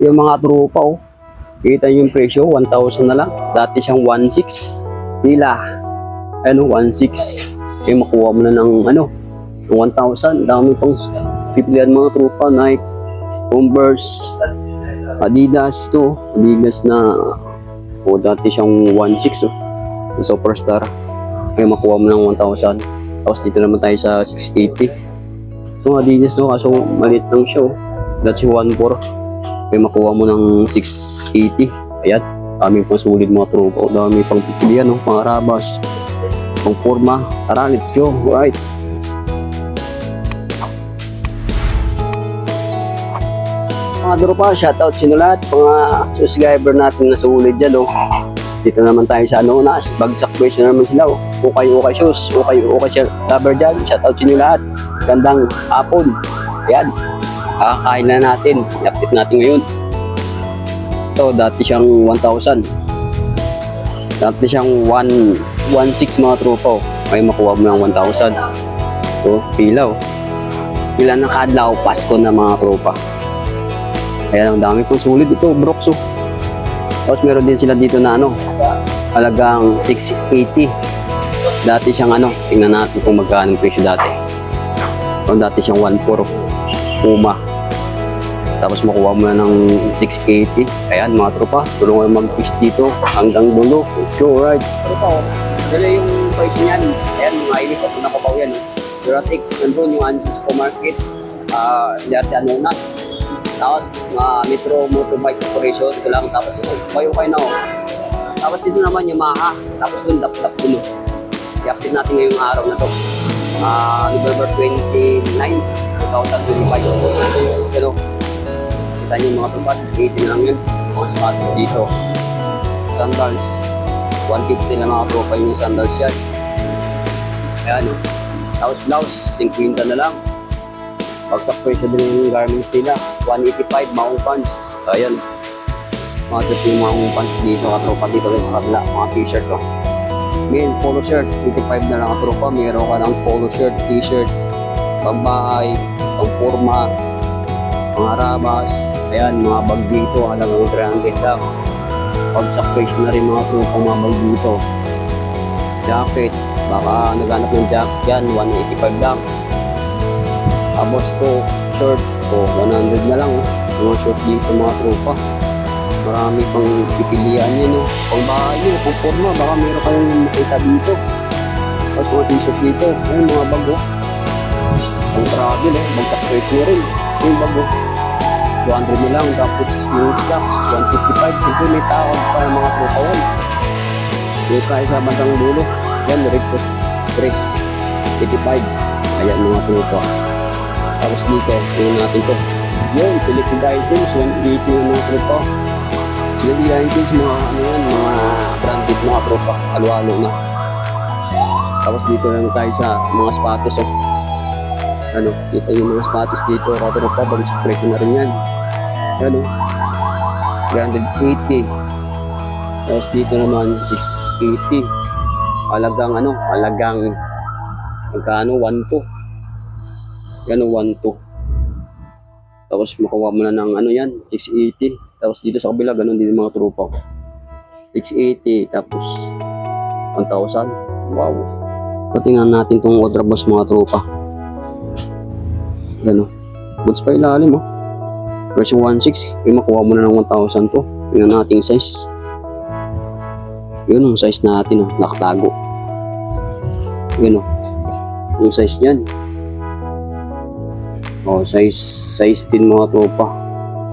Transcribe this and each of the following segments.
Yung mga trupa oh. Kita yung presyo, 1,000 na lang. Dati siyang 1,600. Nila. Ano, 1,600. Eh, makuha mo na ng ano, ng 1,000. Dami pang pipilian mga trupa. Nike, Converse, Adidas to. Adidas na, oh, dati siyang 1,600 oh. Superstar. Eh, makuha mo ng 1,000. Tapos dito naman tayo sa 680. Itong Adidas no, kaso maliit lang siya oh. Dati 1,400 may makuha mo ng 680. Ayan, dami pang sulit mga tropa. Dami pang pipilian, no? mga rabas, pang forma. Tara, let's go. Alright. Mga tropa, shoutout sa lahat. Mga subscriber natin na sulit dyan. Oh. Dito naman tayo sa Anonas. Bagsak question naman sila. Oh. Ukay, ukay shoes. Ukay siya. Lover dyan. Shoutout sa inyo lahat. Gandang hapon. Ayan kakakain na natin. I-update natin ngayon. Ito, dati siyang 1,000. Dati siyang 1, 1,600 mga tropa. oh. May makuha mo ng 1,000. Ito, pila oh. Pila ng kadlaw, Pasko na mga tropa. Ayan, ang dami pong sulit ito, Brox oh. Tapos meron din sila dito na ano, halagang 680. Dati siyang ano, tingnan natin kung magkano ang presyo dati. O, dati siyang 1,400. Puma. Tapos makuha mo na ng 680. Ayan mga tropa, tulungan mag-fix dito hanggang dulo. Let's go, alright. Oh. Dala yung price niyan. Ayan, mga ilipat na kapaw yan. Oh. Duratex, nandun yung Ansi Supermarket. Ah, uh, Darte Anonas. Tapos, mga Metro Motorbike Corporation. Ito lang. Tapos ito, kayo kayo na oh. Tapos dito naman yung Maha. Tapos dun, dap-dap dulo. I-update natin ngayong araw na to. Ah, November 29, 2025. Pero, kita niyo mga tropa, 680 na lang yun. Mga sapatos dito. Sandals, 150 na mga tropa yung sandals yan. Ayan o. Tapos blouse, 50 na lang. Bagsak presyo din yung garments nila. 185, maong pants. Ayan. Mga trip yung maong pants dito, mga tropa dito rin sa kabila. Mga t-shirt ko. Men, polo shirt, 85 na lang ang tropa. Meron ka ng polo shirt, t-shirt, pambahay, pangporma, mga rabas, ayan, mga bag dito, halagang 300 lang. Pagsak presyo na rin mga tropa mga dito. Jacket, baka naghanap ng jacket yan, 185 lang. Tapos to, shirt, to, 100 na lang. oh. Mga short dito mga tropa. Marami pang pipilian yan, no? Pang bahay nyo, pang forma, baka meron kayong makita dito. Tapos mga t-shirt dito, ayun, mga bago. Pang travel, eh, bagsak presyo na rin. Yung bago. 200 na lang, tapos yung stocks, 155. Siyempre may tawag pa ng mga tropa yan. Yung kaya sa bandang dulo, yan, diretso. Press, 85. Ayan, mga tropa. Tapos dito, tingnan natin to. Yun, selected items, 180 yung mga tropa. Selected items, mga ano yan, mga branded mga tropa. Halo-halo na. Tapos dito lang tayo sa mga sapatos. Oh. Ano, kita yung mga sapatos dito. Mga tropa, bagos presyo na rin yan. Ano, 380. Tapos dito naman, 680. Halagang ano, halagang magkano, 1 Yan 1 Tapos makuha mo na ng ano yan, 680. Tapos dito sa kabila, ganun din mga tropa. 680, tapos 1,000. Wow. Patingnan natin tong Ultra Boss mga tropa. Gano. Goods pa ilalim oh. Presyo 1.6. Yung makuha mo na ng 1,000 to. Tingnan natin size. Yun ang size natin oh. Nakatago. Yun oh. Yung size niyan. Oh, size size din mga tropa.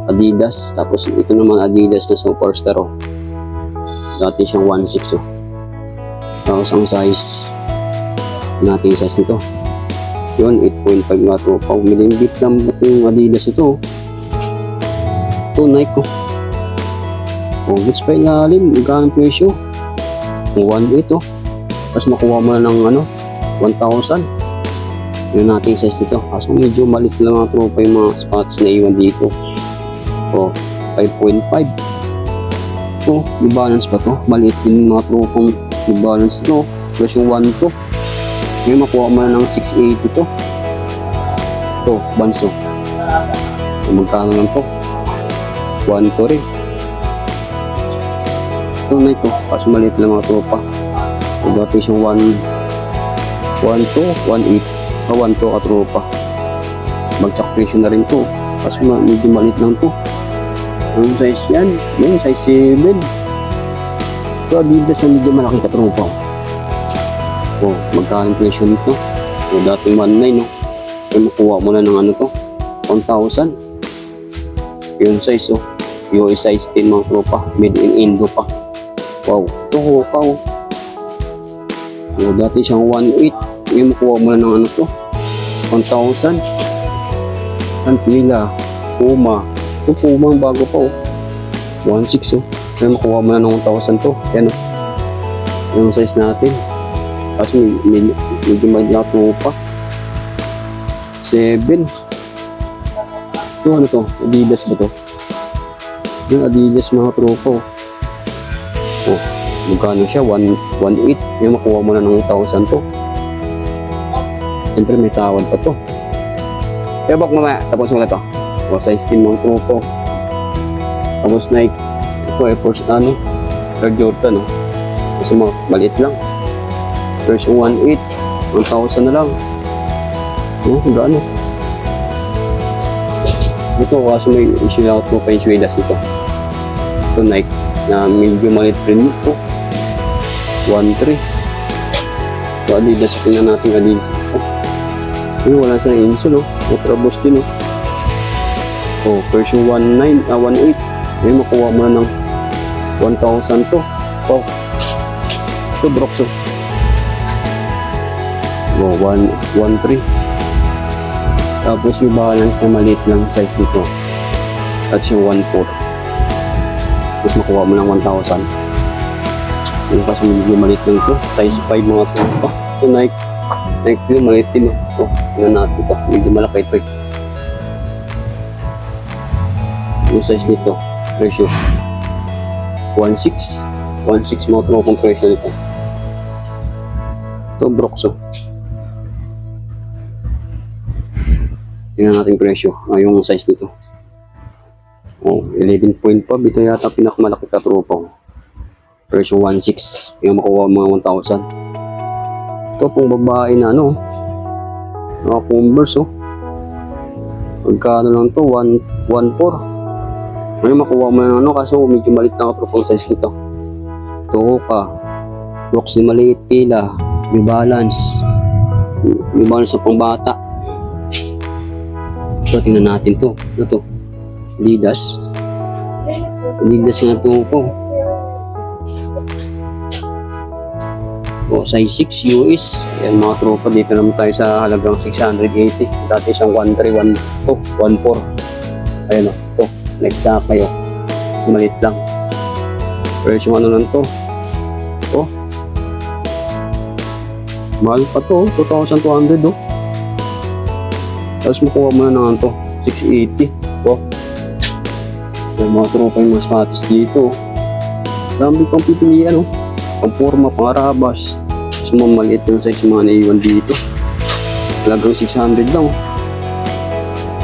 Adidas. Tapos ito naman Adidas na Superstar oh. Dati siyang 1.6 oh. Tapos ang size natin size nito. Yun, 8.5 nga tropa. Umilimbit lang yung Adidas ito. Ito, Nike ko. Oh, goods pa ilalim. Magkano presyo? 1.8 oh. Tapos makuha mo na ng ano, 1,000. Yun natin yung size nito. Kaso medyo malit lang mga tropa yung mga spots na iwan dito. Oh, 5.5. Oh, may balance pa to. Maliit din yung mga tropang may balance to. Presyo 1 to. Ngayon makuha mo na ng 680 to. Ito, banso. So, magkano lang to? 1 to rin. Ito na ito. Kaso maliit lang mga tropa. So, dati siyang 1 1 to 1 8. Ah, 1 to katropa. Bagsak presyo na rin to. Kaso medyo maliit lang to. Anong size yan? Yung size 7. Ito Adidas na medyo malaki katropa. Oh, magkano ang presyo nito? So, dating 1.9 no? Kaya makuha mo na ng ano to? 1,000. Yung size oh. US size 10 mga tropa. Made in Indo pa. Wow. Ito oh, pa oh. So, dati siyang 1.8. Ngayon makuha mo na ng ano to? 1,000. Ang pila. Puma. Ito Puma ang bago pa oh. 1.6 oh. Kaya makuha mo na ng 1,000 to. Yan oh. Yung size natin. Kasi may, medyo may lato pa. 7. Ito ano to? Adidas ba to? Yung Adidas mga tropa. oh. Oh, magkano siya? 1, 1.8. Yung makuha mo na ng 1,000 to. Siyempre may tawad pa to. Kaya bak mamaya, tapos mo na to. O, size 10 mga tropa. Tapos Nike. Ito Air Force, ano? Air Jordan, no? Kasi mga maliit lang. Version 1.8. 1,000 na lang. Oh, gaano? Ito, kaso may issue lang ako kay Suedas ito. Ito Nike na medyo maliit rin ito. 1.3. So, Adidas. Tingnan natin Adidas. Oh. Ayun, wala sa insole, oh. Ultra Boost din, oh. Oh, version 1.9, ah, 1.8. Ayun, makuha mo na ng 1,000 to. Oh. Ito, Brox, oh. 1, 1.3. Tapos yung balance na maliit lang size nito. At yung 1.4. Tapos makuha mo ng 1,000. Yung kasi medyo maliit lang ito. Size 5 mga ito. Oh, ito Nike. Nike yun, maliit din. Oh, tingnan natin ito. Medyo malaki ito eh. Yung size nito. Presyo. 1.6. 1.6 mga ito kung presyo nito. Ito, Broxo. Tingnan natin presyo. Ah, yung size nito. Oh, 11 point pa. Ito yata pinakamalaki ka tropa. Presyo 1.6. Yung makuha mga 1,000. Ito pong babae na ano. Mga Converse oh. Magkano lang to? 1 1.4. Ngayon makuha mo na ano kaso medyo maliit na ka size nito. Ito ka. Roxy maliit pila. New Balance. New Balance sa pangbata. Ito, tingnan natin to. Ano to? Adidas. Adidas nga to po. O, size 6 US. Ayan mga tropa, dito naman tayo sa halagang 680. Dati siyang 131 to, 14. Ayan o, to. Next sa kayo. Malit lang. Version ano lang to. To. Mahal pa to, 2,200 oh. Tapos makuha mo na naman to, 680. Oh. Yung mga tropa yung mga sapatos dito. Dami pang pipilian, oh. Pang forma, pang arabas. Tapos mga maliit yung size mga naiwan dito. Talagang 600 lang, oh.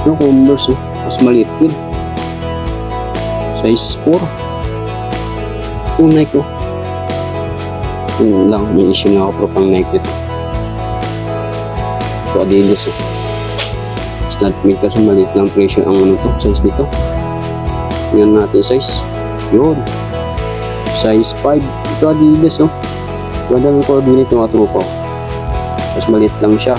Yung Converse, oh. Mas maliit din. Size 4. Yung Nike, oh. Yun lang, may issue na ako pro pang Nike dito. So, Adidas, oh. Start mid kasi maliit lang presyo ang ano to, size nito. Tingnan natin size. Yun. Size 5. Ito Adidas oh. Ganda ng coordinate ng mga trupa. Tapos maliit lang siya.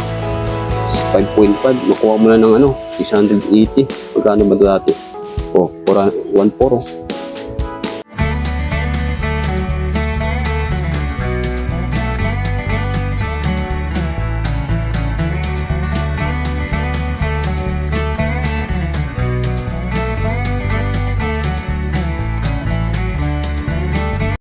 5.5. Nakuha mo na ng ano, 680. Magkano ba dati? Oh, 1.4 oh.